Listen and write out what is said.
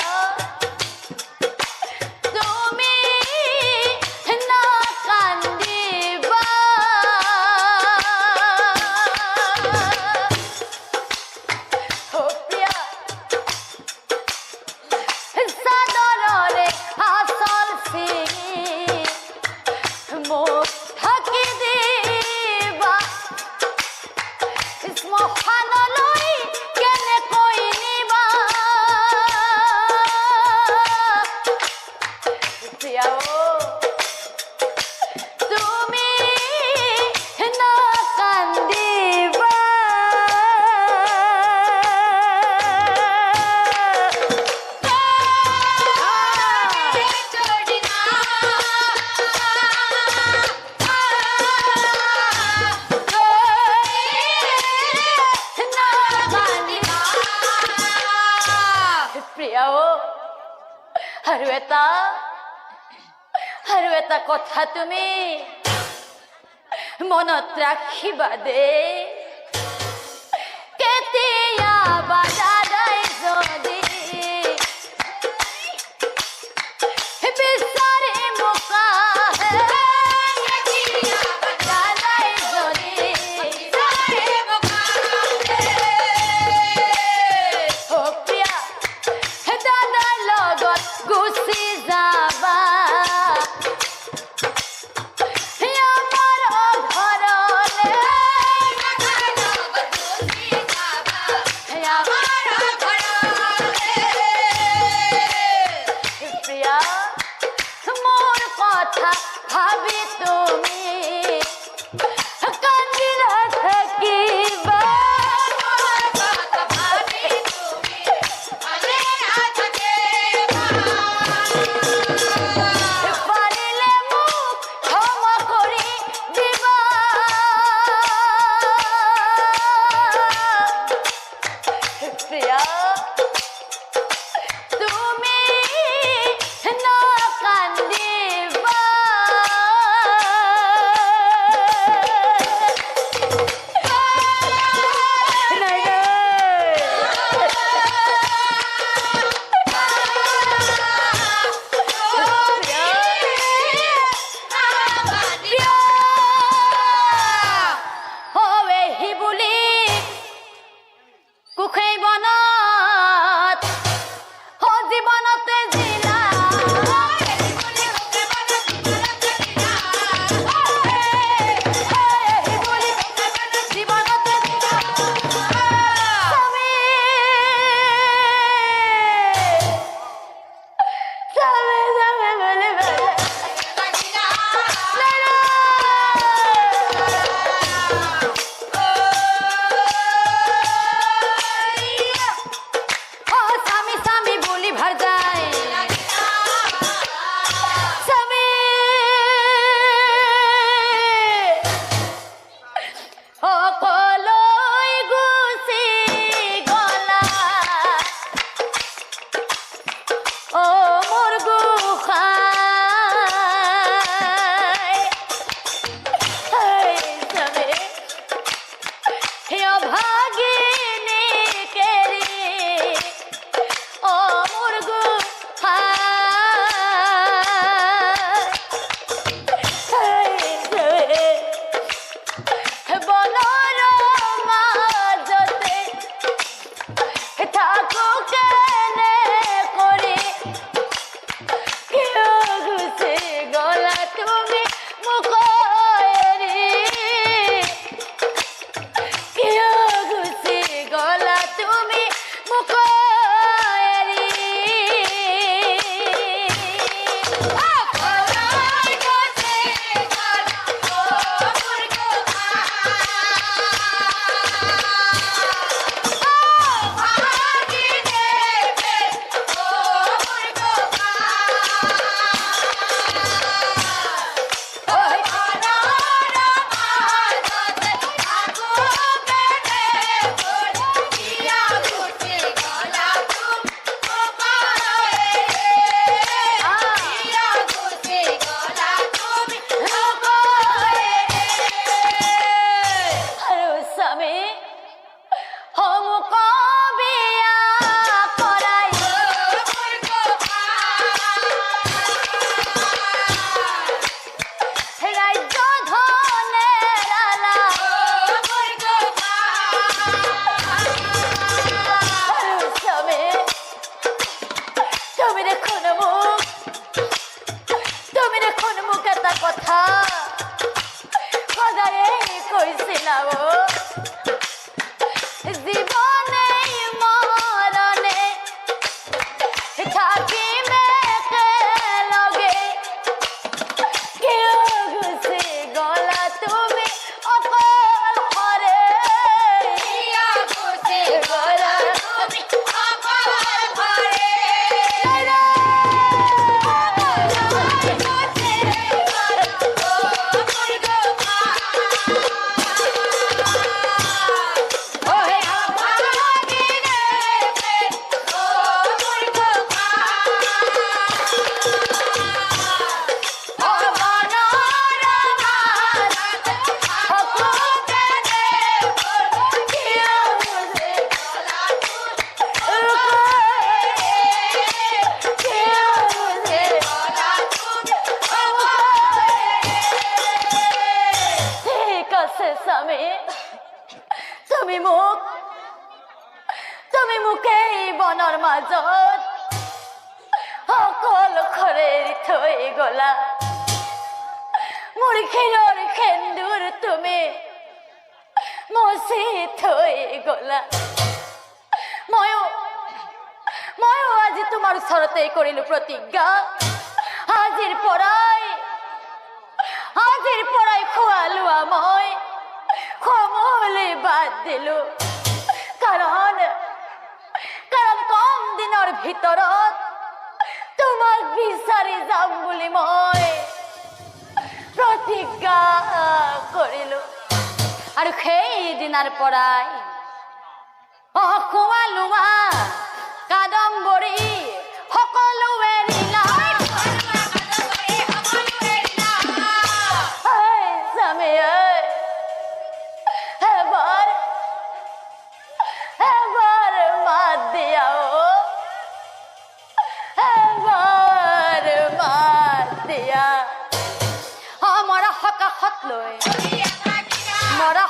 y'all. হরবেতা হরবেতা কথা তুমি মনত রাখিবা দে। কেতিয়া বাজা goes. ও মোর গো তুমি দেখুন মুখ? তুমি দেখুন মুখ এটা কথা? সদায়ে কইছিলাম জীবনে মরণে থাকিমে খৰে থৈ গলা ক্ষীৰৰ সেন্দুৰ তুমি। মচি থৈ গলা। ময়ো ময়ো, আজি তোমাৰ ওচৰতে কৰিলো প্ৰতিজ্ঞা আজিৰ পৰাই আজিৰ পৰাই খোৱা লোৱা মই সমলে বাদ দিলো। কাৰণ কাৰণ কম দিনৰ ভিতৰত বিচাৰি যাম বুলি মই প্ৰতিজ্ঞা কৰিলো। আৰু সেইদিনাৰ পৰাই অ খোৱা লোৱা কাদম্বৰী। লৈ মৰা